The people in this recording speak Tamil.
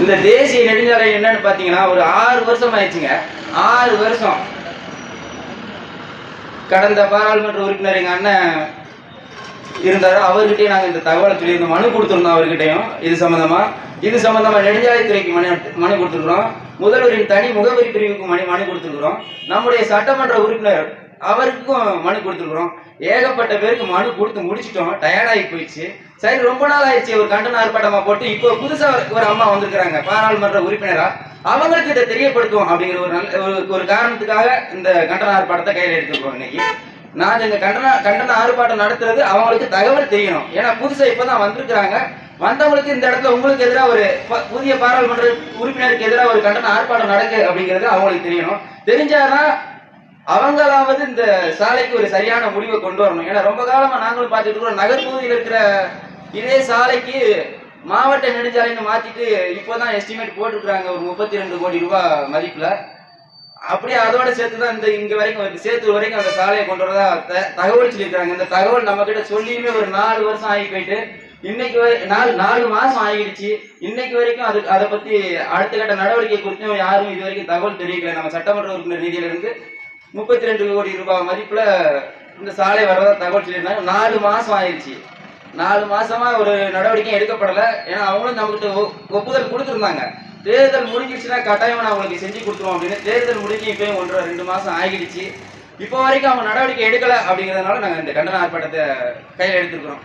இந்த தேசிய நெடுஞ்சாலை என்னன்னு பார்த்தீங்கன்னா ஒரு ஆறு வருஷம் ஆயிடுச்சுங்க. ஆறு வருஷம். கடந்த பாராளுமன்ற உறுப்பினர் எங்கள் அண்ணன் இருந்தார். அவர்கிட்டயும் நாங்கள் இந்த தகவலை சொல்லியிருந்தோம் மனு கொடுத்துருந்தோம் அவர்கிட்டயும். இது சம்பந்தமா. இது சம்பந்தமா நெடுஞ்சாலைத்துறைக்கு மனு மனு கொடுத்துருக்குறோம். முதல்வரின் தனி முகவரி பிரிவுக்கு மனு மனு கொடுத்துருக்குறோம். நம்முடைய சட்டமன்ற உறுப்பினர் அவருக்கும் மனு கொடுத்துருக்குறோம். ஏகப்பட்ட பேருக்கு மனு கொடுத்து முடிச்சிட்டோம். டயர்டாகி போயிடுச்சு. சரி ரொம்ப நாள் ஆயிடுச்சு. ஒரு கண்டன ஆர்ப்பாட்டமாக போட்டு இப்போ புதுசாக ஒரு- அம்மா வந்திருக்கிறாங்க பாராளுமன்ற உறுப்பினராக அவங்களுக்கு இதை தெரியப்படுத்துவோம் அப்படிங்கிற ஒரு நல்ல ஒரு ஒரு காரணத்துக்காக இந்த கண்டன ஆர்ப்பாட்டத்தை கையில் எடுத்துருக்கோம் இன்னைக்கு. நான் இந்த கண்டன கண்டன ஆர்ப்பாட்டம் நடத்துறது அவங்களுக்கு தகவல் தெரியணும். ஏன்னா இப்போ தான் வந்திருக்கிறாங்க. வந்தவங்களுக்கு இந்த இடத்துல உங்களுக்கு எதிராக ஒரு ப- புதிய பாராளுமன்ற உறுப்பினருக்கு எதிராக ஒரு கண்டன ஆர்ப்பாட்டம் நடக்கு அப்படிங்கிறது அவங்களுக்கு தெரியணும். தெரிஞ்சாதான் அவங்களாவது இந்த சாலைக்கு ஒரு சரியான முடிவை கொண்டு வரணும். ஏன்னா ரொம்ப காலமா நாங்களும் பார்த்துட்டு இருக்கிறோம் நகர்பகுதியில் இருக்கிற இதே சாலைக்கு மாவட்ட நெடுஞ்சாலைன்னு மாத்திட்டு இப்போதான் எஸ்டிமேட் போட்டிருக்கிறாங்க ஒரு முப்பத்தி ரெண்டு கோடி ரூபாய் மதிப்புல. அப்படியே அதோட சேர்த்து தான் இந்த இங்க வரைக்கும் வருது. வரைக்கும் அந்த சாலையை கொண்டு வரதா த- தகவல் சொல்லியிருக்காங்க இந்த தகவல் நம்ம கிட்ட சொல்லியுமே ஒரு நாலு வருஷம் ஆகி போயிட்டு இன்னைக்கு வரை நாலு நாலு மாசம் ஆகிடுச்சு. இன்னைக்கு வரைக்கும் அது அதை பத்தி அடுத்த கட்ட நடவடிக்கை குறித்தும் யாரும் இது வரைக்கும் தகவல் தெரிவிக்கல. நம்ம சட்டமன்ற உறுப்பினர் நிதியில இருந்து முப்பத்தி ரெண்டு கோடி ரூபாய் மதிப்பில் இந்த சாலை வரதா தகவல் சொல்லியிருந்தாங்க. நாலு மாதம் ஆயிடுச்சு. நாலு மாதமாக ஒரு நடவடிக்கையும் எடுக்கப்படலை. ஏன்னா அவங்களும் நம்மகிட்ட ஒ- ஒப்புதல் கொடுத்துருந்தாங்க. தேர்தல் முடிஞ்சிடுச்சுன்னா கட்டாயமாக நான் உங்களுக்கு செஞ்சு கொடுத்துருவோம் அப்படின்னு. தேர்தல் முடிஞ்சு இப்போயும் ஒன்றரை ரெண்டு மாதம் ஆகிடுச்சு. இப்போ வரைக்கும் அவங்க நடவடிக்கை எடுக்கலை அப்படிங்கிறதுனால நாங்கள் இந்த கண்டன ஆர்ப்பாட்டத்தை கையில் எடுத்துருக்குறோம்.